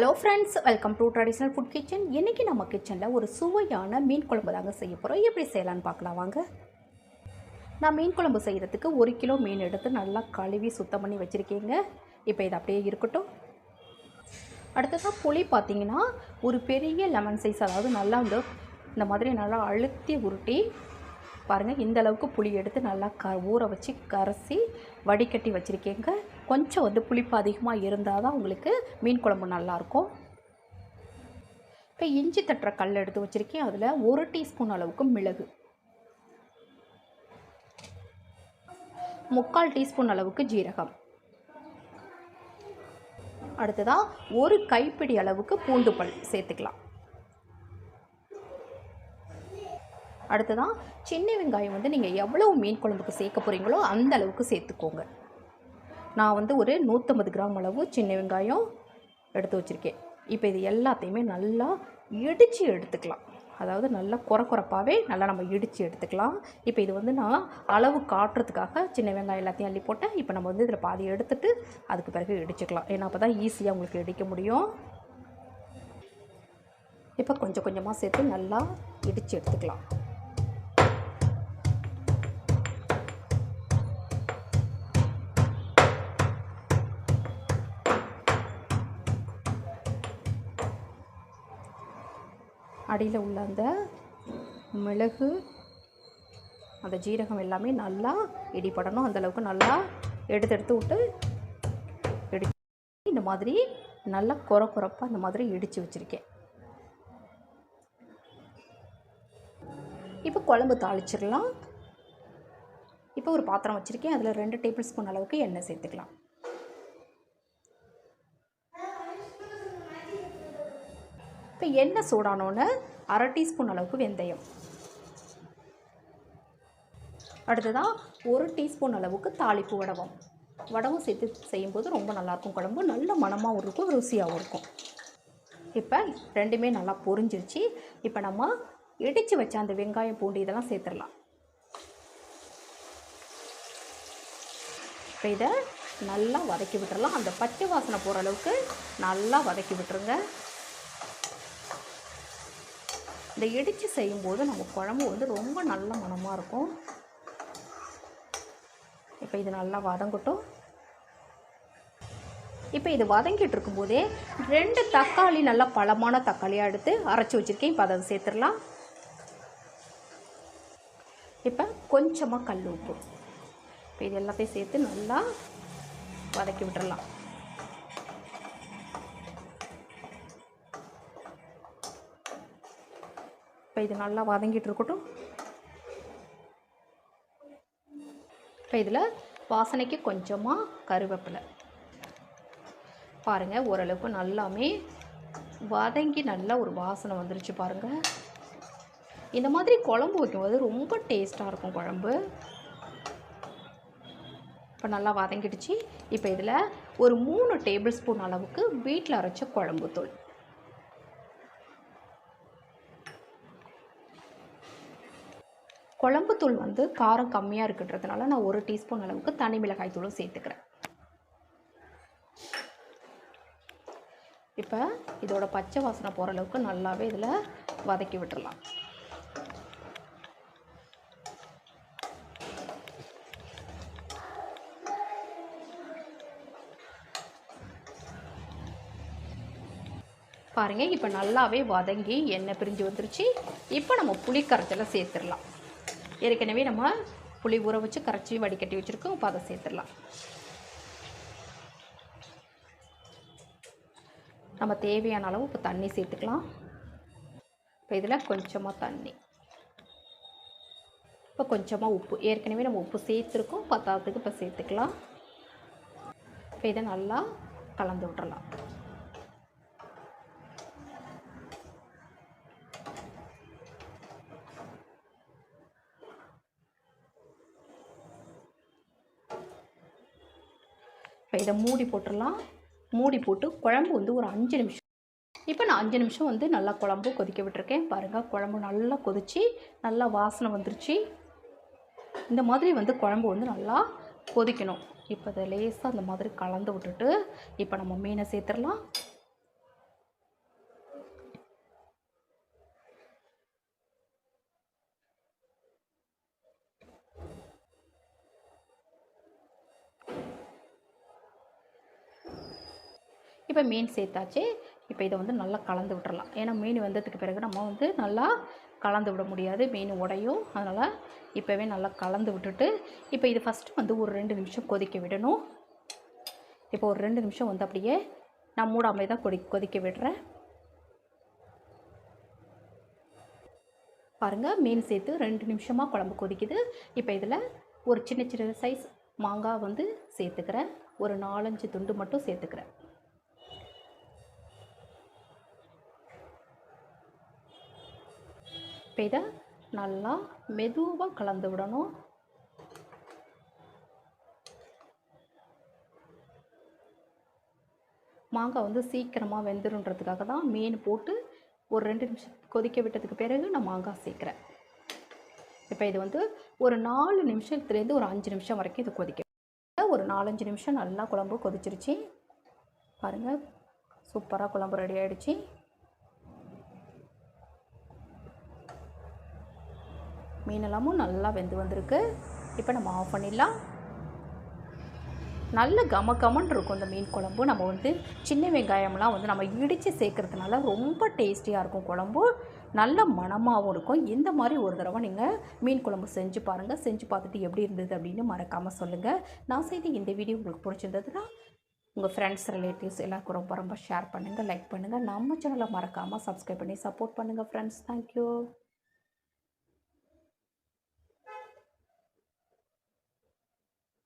Hello friends welcome to traditional food kitchen இன்றைக்கி நம்ம கிச்சனில் ஒரு சுவையான மீன் குழம்பு தாங்க செய்ய போகிறோம் எப்படி செய்யலான்னு பார்க்கலாம் வாங்க. நான் மீன் குழம்பு செய்கிறதுக்கு ஒரு கிலோ மீன் எடுத்து நல்லா கழுவி சுத்தம் பண்ணி வச்சுருக்கேங்க. இப்போ இது அப்படியே இருக்கட்டும். அடுத்ததாக புளி பார்த்தீங்கன்னா ஒரு பெரிய லெமன் சைஸ் அதாவது நல்லா வந்து இந்த மாதிரி நல்லா அழுத்தி உருட்டி பாருங்கள் இந்த அளவுக்கு புளி எடுத்து நல்லா க ஊற வச்சு கரைசி வடிகட்டி வச்சுருக்கேங்க. கொஞ்சம் வந்து புளிப்பு அதிகமாக இருந்தால் தான் உங்களுக்கு மீன் குழம்பு நல்லாயிருக்கும். இப்போ இஞ்சி தட்டுற கல் எடுத்து வச்சுருக்கேன். அதில் ஒரு டீஸ்பூன் அளவுக்கு மிளகு. முக்கால் டீஸ்பூன் அளவுக்கு ஜீரகம். அடுத்ததாக ஒரு கைப்பிடி அளவுக்கு பூண்டு பல் சேர்த்துக்கலாம். அடுத்ததாக சின்ன வெங்காயம் வந்து நீங்கள் எவ்வளவு மீன் குழம்புக்கு சேர்க்க போகிறீங்களோ அந்த அளவுக்கு சேர்த்துக்கோங்க. நான் வந்து ஒரு நூற்றம்பது கிராம் அளவு சின்ன வெங்காயம் எடுத்து வச்சுருக்கேன். இப்போ இது எல்லாத்தையுமே நல்லா இடித்து எடுத்துக்கலாம். அதாவது நல்லா குறை குறைப்பாகவே நல்லா நம்ம இடித்து எடுத்துக்கலாம். இப்போ இது வந்து நான் அளவு காட்டுறதுக்காக சின்ன வெங்காயம் எல்லாத்தையும் அள்ளி போட்டேன். இப்போ நம்ம வந்து இதில் பாதி எடுத்துட்டு அதுக்கு பிறகு இடிச்சுக்கலாம். ஏன்னா அப்போ தான் ஈஸியாக உங்களுக்கு இடிக்க முடியும். இப்போ கொஞ்சம் கொஞ்சமாக சேர்த்து நல்லா இடித்து எடுத்துக்கலாம். அடியில் உள்ள அந்த மிளகு அந்த ஜீரகம் எல்லாமே நல்லா இடிப்படணும் அந்தளவுக்கு நல்லா எடுத்து எடுத்து விட்டு இடி இந்த மாதிரி நல்லா குற குறப்பாக இந்த மாதிரி இடித்து வச்சுருக்கேன். இப்போ குழம்பு தாளிச்சிடலாம். இப்போ ஒரு பாத்திரம் வச்சுருக்கேன். அதில் ரெண்டு டேபிள் ஸ்பூன் அளவுக்கு எண்ணெய் சேர்த்துக்கலாம். இப்போ எண்ணெய் சூடானோன்னு அரை டீஸ்பூன் அளவுக்கு வெந்தயம். அடுத்ததாக ஒரு டீஸ்பூன் அளவுக்கு தாளிப்பு வடவம் வடவும் சேர்த்து செய்யும்போது ரொம்ப நல்லாயிருக்கும் குழம்பு. நல்ல மணமாகவும் இருக்கும் ருசியாகவும் இருக்கும். இப்போ ரெண்டுமே நல்லா பொரிஞ்சிருச்சு. இப்போ நம்ம இடித்து வச்ச அந்த வெங்காயம் பூண்டு இதெல்லாம் சேர்த்துடலாம். இப்போ இதை நல்லா வதக்கி விட்டுறலாம் அந்த பச்சை வாசனை போகிற அளவுக்கு நல்லா வதக்கி விட்டுருங்க. இந்த இடித்து செய்யும்போது நம்ம குழம்பு வந்து ரொம்ப நல்ல மனமாக இருக்கும். இப்போ இது நல்லா வதங்கட்டும். இப்போ இது வதங்கிட்டு இருக்கும்போதே ரெண்டு தக்காளி நல்லா பழமான தக்காளியாக எடுத்து அரைச்சி வச்சுருக்கேன். இப்போ அதை சேர்த்துடலாம். இப்போ கொஞ்சமாக கல் உப்பு. இப்போ இது எல்லாத்தையும் சேர்த்து நல்லா வதக்கி விட்டுடலாம். இப்போ இது நல்லா வதங்கிட்டு இருக்கட்டும். இப்போ இதில் வாசனைக்கு கொஞ்சமாக கருவேப்பிலை. பாருங்கள் ஓரளவுக்கு நல்லாமே வதங்கி நல்லா ஒரு வாசனை வந்துருச்சு பாருங்கள் இந்த மாதிரி குழம்பு வைக்கும்போது ரொம்ப டேஸ்ட்டாக இருக்கும் குழம்பு. இப்போ நல்லா வதங்கிடுச்சு. இப்போ இதில் ஒரு மூணு டேபிள் ஸ்பூன் அளவுக்கு வீட்டில் அரைச்ச குழம்பு தூள் குழம்புத்தூள் வந்து காரம் கம்மியாக இருக்குன்றதுனால நான் ஒரு டீஸ்பூன் அளவுக்கு தனி மிளகாய் தூளும் சேர்த்துக்கிறேன். இப்போ இதோட பச்சை வாசனை போகிற அளவுக்கு நல்லாவே இதில் வதக்கி விட்டுடலாம் பாருங்கள் இப்போ நல்லாவே வதங்கி எண்ணெய் பிரிஞ்சு வந்துருச்சு. இப்போ நம்ம புளிக்கரைச்சலை சேர்த்துடலாம். ஏற்கனவே நம்ம புளி ஊற வச்சு கரைச்சி வடிகட்டி வச்சுருக்கோம். இப்போ அதை சேர்த்துடலாம். நம்ம தேவையான அளவு இப்போ தண்ணி சேர்த்துக்கலாம். இப்போ இதில் கொஞ்சமாக தண்ணி. இப்போ கொஞ்சமாக உப்பு. ஏற்கனவே நம்ம உப்பு சேர்த்துருக்கோம். பத்தாவதுக்கு இப்போ சேர்த்துக்கலாம். இப்போ இதை நல்லா கலந்து விட்றலாம் இப்போ இதை மூடி போட்டுடலாம். மூடி போட்டு குழம்பு வந்து ஒரு அஞ்சு நிமிஷம். இப்போ நான் அஞ்சு நிமிஷம் வந்து நல்லா குழம்பு கொதிக்க விட்டுருக்கேன். பாருங்கள் குழம்பு நல்லா கொதிச்சு நல்லா வாசனை வந்துருச்சு. இந்த மாதிரி வந்து குழம்பு வந்து நல்லா கொதிக்கணும். இப்போ அதை லேசாக அந்த மாதிரி கலந்து விட்டுட்டு இப்போ நம்ம மீனை சேர்த்துடலாம். இப்போ மீன் சேர்த்தாச்சு. இப்போ இதை வந்து நல்லா கலந்து விட்டுறலாம். ஏன்னா மீன் வந்ததுக்கு பிறகு நம்ம வந்து நல்லா கலந்து விட முடியாது. மீன் உடையும். அதனால் இப்போவே நல்லா கலந்து விட்டுட்டு இப்போ இது ஃபஸ்ட்டு வந்து ஒரு ரெண்டு நிமிஷம் கொதிக்க விடணும். இப்போ ஒரு ரெண்டு நிமிஷம் வந்து அப்படியே நான் மூடாமல் தான் கொதி கொதிக்க விடுறேன். பாருங்கள் மீன் சேர்த்து ரெண்டு நிமிஷமாக குழம்பு கொதிக்குது. இப்போ இதில் ஒரு சின்ன சின்ன சைஸ் மாங்காய் வந்து சேர்த்துக்கிறேன். ஒரு நாலஞ்சு துண்டு மட்டும் சேர்த்துக்கிறேன். இப்போ இதை நல்லா மெதுவாக கலந்து விடணும். மாங்காய் வந்து சீக்கிரமாக வெந்துருன்றதுக்காக தான் மீன் போட்டு ஒரு ரெண்டு நிமிஷம் கொதிக்க விட்டதுக்கு பிறகு நான் மாங்காய் சேர்க்குறேன். இப்போ இது வந்து ஒரு நாலு நிமிஷத்துலேருந்து ஒரு அஞ்சு நிமிஷம் வரைக்கும் இது கொதிக்க ஒரு நாலஞ்சு நிமிஷம் நல்லா குழம்பு கொதிச்சிருச்சு. பாருங்கள் சூப்பராக குழம்பு ரெடி ஆகிடுச்சி மீனெல்லாமும் நல்லா வெந்து வந்திருக்கு. இப்போ நம்ம ஆஃப் பண்ணிடலாம். நல்ல கம கமன்னு இருக்கும் இந்த மீன் குழம்பு. நம்ம வந்து சின்ன வெங்காயம்லாம் வந்து நம்ம இடித்து சேர்க்குறதுனால ரொம்ப டேஸ்டியாக இருக்கும் குழம்பு. நல்ல மணமாகவும் இருக்கும். இந்த மாதிரி ஒரு தடவை நீங்கள் மீன் குழம்பு செஞ்சு பாருங்கள் செஞ்சு பார்த்துட்டு எப்படி இருந்தது அப்படின்னு மறக்காமல் சொல்லுங்கள் நான் செய்த இந்த வீடியோ உங்களுக்கு பிடிச்சிருந்ததுன்னா உங்கள் ஃப்ரெண்ட்ஸ் ரிலேட்டிவ்ஸ் எல்லாருக்கும் ரொம்ப ரொம்ப ஷேர் பண்ணுங்கள் லைக் பண்ணுங்கள் நம்ம சேனலை மறக்காமல் சப்ஸ்கிரைப் பண்ணி சப்போர்ட் பண்ணுங்கள் ஃப்ரெண்ட்ஸ் தேங்க்யூ